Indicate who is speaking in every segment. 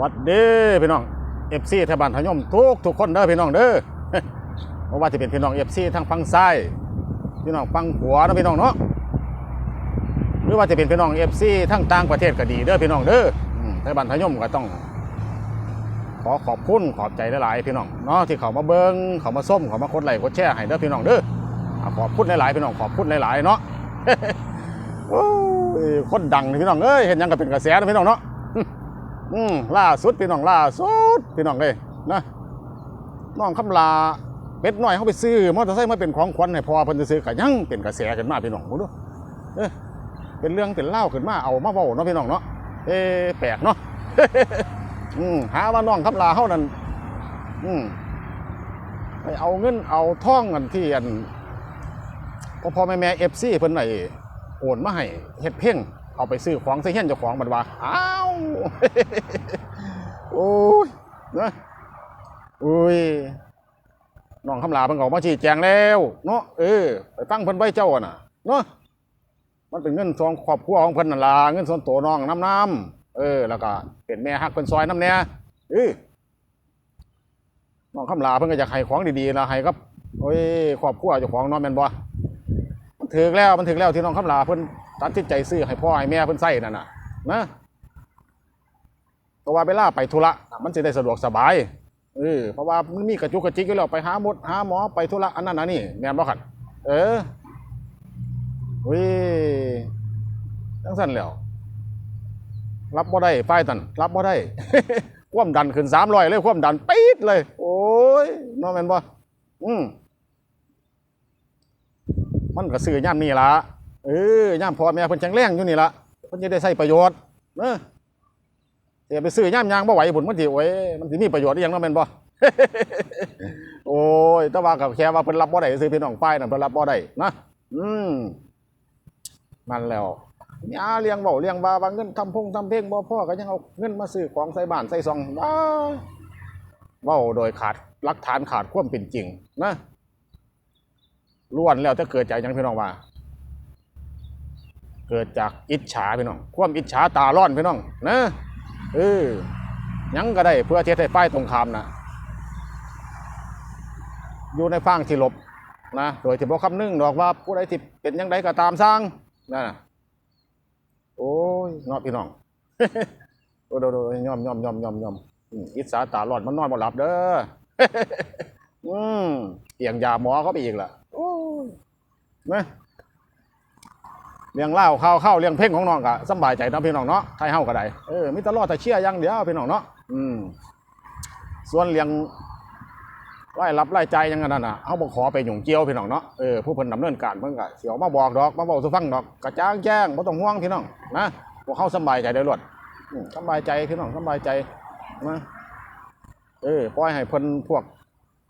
Speaker 1: วัดเด้อพี่น้องเอฟซีทบ้านทยมทุกทุกคนเด้อพี่น้องเด้อเพราะว่าจะเป็นพี่น้องเอฟซีทางฝั่งซ้ายพี่น้องฝั่งขวานะพี่น้องเนาะหรือว่าจะเป็นพี่น้องเอฟซีทั้งต่างประเทศก็ดีเด้อพี่น้องเด้ออืมทบ้านทยมก็ต้อง ขอขอบคุณขอบใจหลายๆพี่น้องเนาะที่เขามาเบิ้งเขามาส้มเขามากดไหลคดแชร์ให้เด้อพี่น้องเด้อขอบคุณหลายๆพี่น้องขอบคุณหลายๆเนาะโอ้ยคนดังพี่น้องเอ้ยเห็นยังก็เป็นกระแสนะพี่น้องเนาะ อืมล่าสุดพี่น้องล่าสุดพี่น้องเลยนะน้องคำลาเป็ดน้อยเขาไปซื้อมอเตอร์ไซค์มาเป็นของขวัญให้พ่อเพิ่นจะซื้อก็ยังเป็นกระแสขึ้นมาพี่น้องบ่ดูเอ้ยเป็นเรื่องเป็นเล่าขึ้นมาเอามาเว้าเนาะพี่น้องเนาะเอ๊แปลกเนาะอืมหาว่าน้องคำลาเฮานั่นอืมไปเอาเงินเอาท่องกันที่อันพอพ่อแม่แม่ FC เพิ่นไอ้โอนมาให้เฮ็ดเพ่ง เอาไปซื้อของใส่เฮียนเจ้าของบัดว่าอ้าวโอ้ยนะอุ้ยน้องคำลาเพิ่นก็ออกมาชี้แจงแล้วเนาะเออไปฟังเพิ่นไว้เจ้าอะน่ะเนาะมันเป็นเงินส่วนครอบครัวของเพิ่นนั่นล่ะเงินส่วนตัวน้องน้ำน้ำเออ แล้วก็เป็นแม่ฮักเพิ่นซอยน้ำเนี่ยเออน้องคำลาเพิ่นก็อยากให้ของดีๆนะให้กับโอ้ยครอบครัวเจ้าของน้องแม่นบ่มันถึกแล้วมันถึกแล้วที่น้องคำลาเพิ่น ตัดสินใจซื้อให้พ่อให้แม่เพิ่นใส่นั่นน่ะนะเพราะว่าเวลาไปธุระมันจะได้สะดวกสบายเออเพราะว่ามันมีกระจุกกระจิกอยู่แล้วไปหาหมดหาหมอไปธุระอันนั้นอันนี้แม่นบ่ขัดเออเว้ยจังสั่นแล้วรับบ่ได้ป้ายตันรับบ่ได้ความดันขึ้นสามร้อยเลยความดันปี๊ดเลย โอ้ยน้องแม่นบ่อืมมันก็ซื้อย่ามนี่ละ เออย่ามพ่อแม่เพิ่นแข็งแรงอยู่นี่ละเพิ่นจะได้ใช้ประโยชน์เนอะเดี๋ยวไปซื้อย่ามยางบ่ไหวบุญมันสิโอ้ยมันสิมีประโยชน์อหยังเนาะแม่นบ่โอ้ยแต่ว่าก็แค่ว่าเพิ่นรับบ่ได้ซื้อพี่น้องป้ายนั่นเพิ่นรับบ่ได้นะอืมนั่นแล้วยาเลี้ยงเว้าเลี้ยงบาบางเงินทำพงทำเพลงบ่พ่อก็ยังเอาเงินมาซื้อของใส่บ้านใส่ซองว้าเว้าโดยขาดหลักฐานขาดความเป็นจริงนะล้วนแล้วจะเกิดจากยังพี่น้องว่า เกิดจากอิจฉาพี่น้อง ความอิจฉาตาร้อนพี่น้องนะเออยังก็ได้เพื่อเทศให้ป้ายตรงคามนะอยู่ในฟังที่หลบนะโดยที่บอกคำนึงดอกว่าผู้ใดที่เป็นยังไงก็ตามสร้างนะโอ้ยนอพี่น้องโอ้โดโดยอมยอมยอมยอมยอมอืมอิจฉาตาร้อนมันนอนบ่หลับเด้ออืมเตียงยาหมอเขาไปอีกล่ะโอ้ยนะ เลี้ยงเหล้าข้าวข้าวเลี้ยงเพ่งของน้องก็สบายใจเนาะพี่น้องเนาะไทยเฮาก็ได้เออมีแตลอดแต่เชี่ยอย่างเดียวพี่น้องเนาะอืมส่วนเลี้ยงรายรับรายจ่ายอยังนั้นน่ะเฮาบ่ขอไปหยุ่งเกี่ยวพี่น้องเนาะเออผู้เพิ่นดำเนินการเพิ่นก็สิออกมาบอกดอกมาเว้าสู่ฟังดอกกระจ่างแจ้งบ่ต้องห่วงพี่น้องนะพวกเฮาสบายใจได้รวดสบายใจพี่น้องสบายใจนะเออปล่อยให้เพิ่นพวก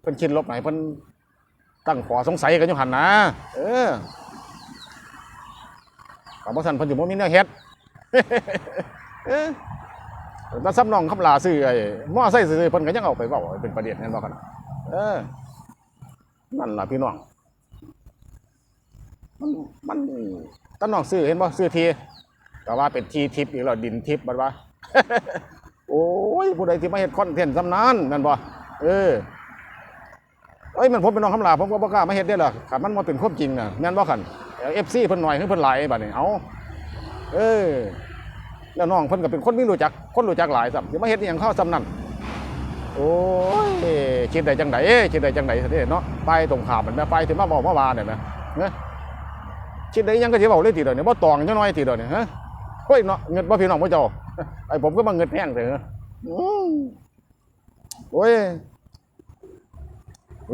Speaker 1: เพิ่นคิดลบไหนเพิ่นตั้งขอสงสัยกันอยู่หันนะเออ กับพ่อสันเพันอยู่บ่มีแนวเฮ็ดเอ้แต่ซ้ำน้องคำลาซื้อไอ้มอไซค์ซื้อเพิ่นก็ยังเอาไปเว้าเป็นประเด็นนั่นบ่กันเออนั่นล่ะพี่น้องมันมันตาน้องซื้อเห็นบ่ซื้อทีก็ว่าเป็นทีทิพย์อีกแล้วดินทิพย์บัดว่าโอ้ยผู้ใดที่มาเฮ็ดคอนเทนต์ซำนั้นนั่นบ่เออ เอ้ยมันผมเป็นน้องคำลาผมก็บ่กล้ามาเฮ็ดได้หรอกคันมันบ่เป็นความจริงน่ะแม่นบ่คันเอฟซีเพิ่นหน่อยคือเพิ่นหลายบัดนี้เอาเออแล้วน้องเพิ่นก็เป็นคนมีรู้จักคนรู้จักหลายซ้ำสิมาเฮ็ดอีหยังเข้าซ้ำนั่นโอ้ยคิดได้จังไดคิดได้จังไดซะเด้เนาะไปตรงข้ามมันแม่ไปถึงมาบอกมาว่าเนี่ยแม่เนะคิดได้ยังก็สิเว้าเลยติเด้อเนี่ยบ่ตองจังน้อยติเด้อเนี่ยฮะเฮ้ยเนาะเงินบ่พี่น้องบ่เจ้าไอ้ผมก็มาเงินแพงเถอะอืมโอ้ย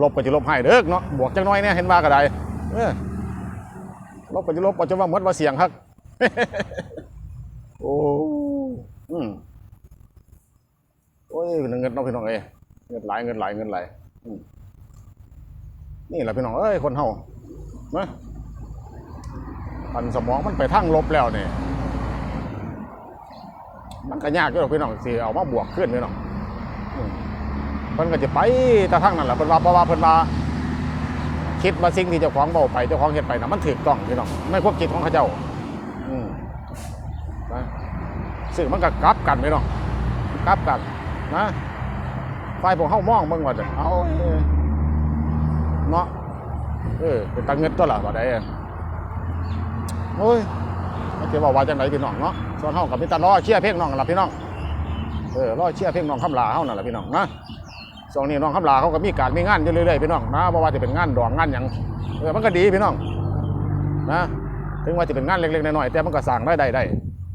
Speaker 1: ลบก็สิลบให้เด้อเนาะบวกจังน้อยเนี่ยเห็นว่าก็ได้เออลบไปจะลบไปจะว่าหมดว่าเสียงครับโอ้อืมโอ้ยเงินเนาะพี่น้องเอ้เงินหลายเงินหลายเงินหลายนี่แหละพี่น้องเอ้ยคนเฮานะอันสมองมันไปทางลบแล้วเนี่ยมันก็ยากอยู่หรอกพี่น้องสิเอามาบวกขึ้นพี่น้องอ พิ่นก็จะไปแต่ทางนั้นแหละเพิ่นว่าเพราะว่าเพิ่นว่าคิดว่าสิ่งที่เจ้าของเบาไปเจ้าของเห็นไปนะมันถูกต้องพี่น้องไม่ควบคิดของเขาเจ้าอืมนะซึ่งมันก็กลับกันพี่น้องกลับกันนะฝ่ายพวกเฮามองเบิ่งว่าจะเอาเนาะเออเป็นตาเงินตัวละบ่ได้อะโอ้ยมันสิว่าว่าจังไดพี่น้องเนาะส่วนเฮาก็มีแต่รอเชียร์เพลงน้องนั่นล่ะพี่น้องเออรอเชียร์เพลงน้องคำลาเฮานั่นล่ะพี่น้องนะ ช่วงนี้น้องคำลาเขาก็มีการมีงานอยู่เรื่อยๆพี่น้องนะบ่ว่าจะเป็นงานดองงานหยังเออมันก็ดีพี่น้องนะถึงว่าจะเป็นงานเล็กๆน้อยๆแต่มันก็สร้างรายได้ได้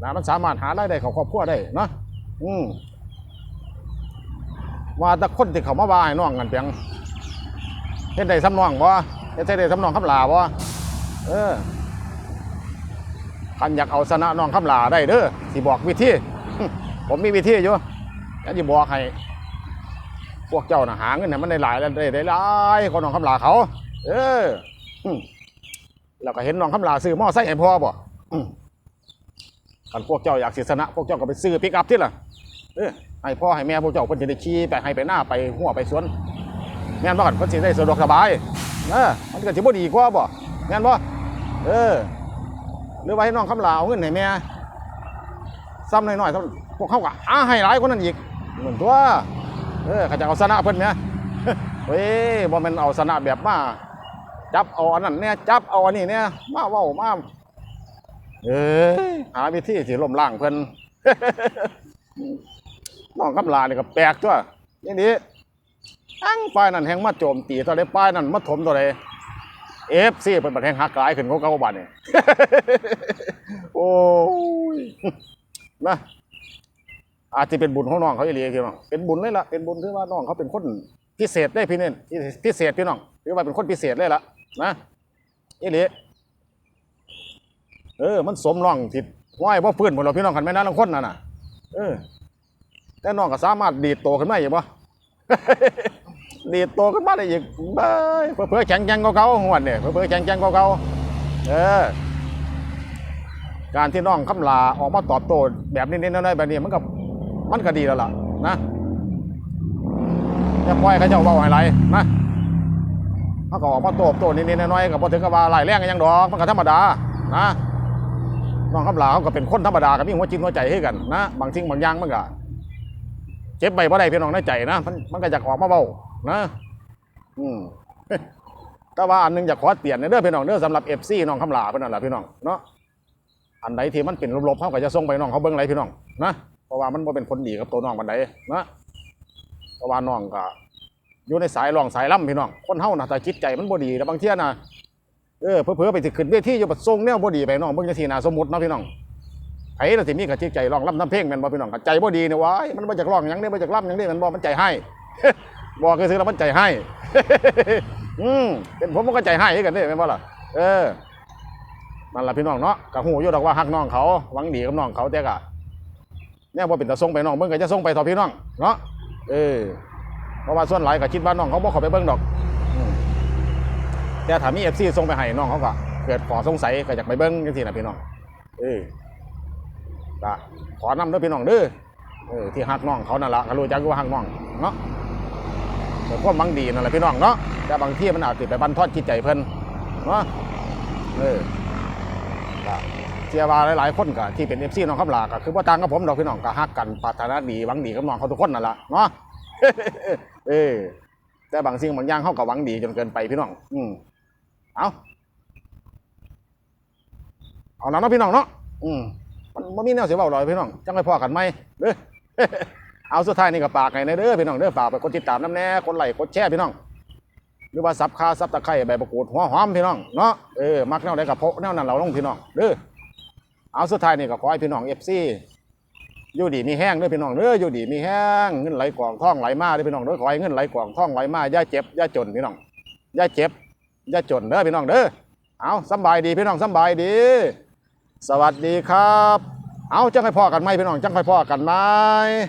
Speaker 1: นะมันสามารถหารายได้เขาครอบครัวได้เนาะอืมว่าแต่คนที่เขามาว่าให้น้องกันเพียงเฮ็ดได้สำนองบ่เฮ็ดได้สำนองคำลาบ่เออคันอยากเอาชนะน้องคำลาได้เด้อสิบอกวิธีผมมีวิธีอยู่แล้วสิบอกให้ พวกเจ้าน่ะหาเงินให้มันได้หลายแล้วได้ได้หลายคนน้องคำลาเขา เออแล้วก็เห็นน้องคำลาซื้อมอไซค์ให้พ่อบ่ขันพวกเจ้าอยากสิสนะพวกเจ้าก็ไปซื้อปิกอัพที่ล่ะเออให้พ่อให้แม่พวกเจ้าเพิ่นจะได้ขี่ไปให้ไปหน้าไปหัวไปสวนแม่นบ่กันเพิ่นสิได้สะดวกสบายเออมันก็สิบ่ดีกว่าบ่แม่นบ่เออ หรือว่าให้น้องคำลาเอาเงินให้แม่ซ้ำน้อยๆซ้ำพวกเขาก็อ้าให้หลายคนนั้นอีกเหมือนตัว เออเขาจะเอาสนะเพิ่นแหมเฮ้ยบ่แม่นเอาสนะแบบมาจับเอาอันนั้นเนี่ยจับเอาอันนี้เนี่ยมาเว้ามาเอ้ยหาวิธีสิล้มล้างเพิ่นน้องกำลานี่ก็แปลกตัวนี่ดิทั้งฝ่ายนั้นแหงมาโจมตีตัวใดฝ่ายนั้นมาถมตัวใดเอฟซีเป็นบัดแหงหักหลายขึ้นเขาเก่าบัดนี่ยโอ้ยนะ อาจจะเป็นบุญของน้องเขาอีหลีพี่น้องเป็นบุญเลยล่ะเป็นบุญที่ว่าน้องเขาเป็นคนพิเศษได้พี่เน้นพิเศษพี่น้องหรือว่าเป็นคนพิเศษเลยล่ะนะอีหลีเออ มันสมน้องที่ห้อยว่าฟื้นหมดเราพี่น้องกันแม่นั้นลังคนน่ะน่ะเออแต่น้องก็สามารถดีดโตขึ้นมาอีกบ่ดีดโตขึ้นมาได้อีกเบ้ยเพื่อแข็งแกร่งกว่าเก่าหวดเนี่ยเพื่อแข็งแกร่งกว่าเก่าเออการที่น้องคำลาออกมาตอบโต้แบบนี้ๆน้อยๆแบบนี้มันก็ มันก็ดีแล้วล่ะนะอย่าปล่อยเขาเจ้าเบาให้ไรนะเขาก็ออกมาโตบโตนิดๆน้อยๆกับพอถึงกับว่าไหลแรงกันยังดอกมันก็ธรรมดานะน้องคำลาเขาก็เป็นคนธรรมดากับมีหัวจิตหัวใจให้กันนะบางสิ่งบางอย่างมันก็เจ็บไปเพราะใดพี่น้องในใจนะมันมันก็อยากออกมาเบานะอืมแต่ว่าอันหนึงอยากขอเปลี่ยนเด้อพี่น้องเด้อสำหรับเอฟซีน้องคำลาเพื่อนนั่นละพี่น้องเนาะอันใดที่มันเป็นลบๆเขาก็จะส่งไปน้องเขาเบิ่งไรพี่น้องนะ เพราะว่ามันบ่เป็นคนดีกับตัวน้องบันไดนะเพราะว่าน้องก็อยู่ในสายรองสายล่ำพี่น้อง คนเฮานะแต่จิตใจมันบ่ดีแล้วบางเที่ยนะเออเพื่อๆไปสิขึ้นเวทีอยู่บัดทรงแนวบ่ดีไปน้องเบิ่งจังซี่นะสมมุติเนาะพี่น้องไผน่ะสิมีกับจิตใจร้องล่ำทำเพลงแม่นบ่พี่น้องใจบ่ดีเนี่ยว้ายมันบ่จากร้องยังเด้บ่จากล่ำยังเด้มันบ่มันใจให้บอกคือซื้อแล้วมันใจให้อืมเป็นผมมันก็ใจให้กันเด้แม่นบ่ล่ะเออนั่นแหละพี่น้องเนาะกะหูอยู่ดอกว่าฮักน้องเขาหวังดีกับน้องเขาแต่กะ เนี่ยพอเป็นตาส่งไปน้องเบิ่งก็จะส่งไปต่อพี่น้องเนาะเออเพราะว่าส่วนหลายก็คิดว่าน้องเขาบ่ข้าไปเบิ่งดอกแต่ถ้ามี FC ส่งไปให้น้องเขาก็เกิดขอสงสัยก็อยากไปเบิ่งจังซี่นะพี่น้องเออก็ขอนำด้อพี่น้องเด้อเออที่ฮักน้องเขานั่นละก็รู้จักว่าฮักน้องเนาะแต่ความหวังดีนั่นแหละพี่น้องเนาะแต่บางที่มันอาจสิไปบันทอนจิตใจเพิ่นเนาะเออก็ ชื่อว่าหลายๆคนก็ที่เป็นเอฟซีน้องคำลาก็คือว่าต่างกับผมดอกพี่น้องก็ฮักกันปรารถนาดีหวังดีกับน้องเขาทุกคนนั่นแหละเนาะเออแต่บางสิ่งบางอย่างเขาก็หวังดีจนเกินไปพี่น้อง อืมเอาเอาน้ำเนาะพี่น้องเนาะอืมมันมันมีแนวเสียเบาลอยพี่น้องจังไปพอกันไหมเด้อเอาสุดท้ายนี่ก็ปากไงเด้อพี่น้องเด้อฝากไปกดติดตามน้ำแน่กดไลค์กดแชร์พี่น้องหรือว่าซับคาซับตะไคร้ใบมะกูดหัวหอมพี่น้องเนาะเออมักแนวใดกับโพะแนวนั้นเราลงพี่น้องเด้อ เอาสุดท้ายนี่ก็ขอให้พี่น้องเอฟซีอยู่ดีมีแห้งเด้อพี่น้องเด้ออยู่ดีมีแห้งเงินไหลกล่องท่องไหลมาเด้อพี่น้องเด้อขอให้เงินไหลกล่องท่องไหลมาอย่าเจ็บอย่าจนพี่น้องอย่าเจ็บอย่าจนเด้อพี่น้องเด้อเอาสบายดีพี่น้องสบายดี สวัสดีครับ เอาจังให้พ่อกันไหมพี่น้องจังให้พ่อกันไหม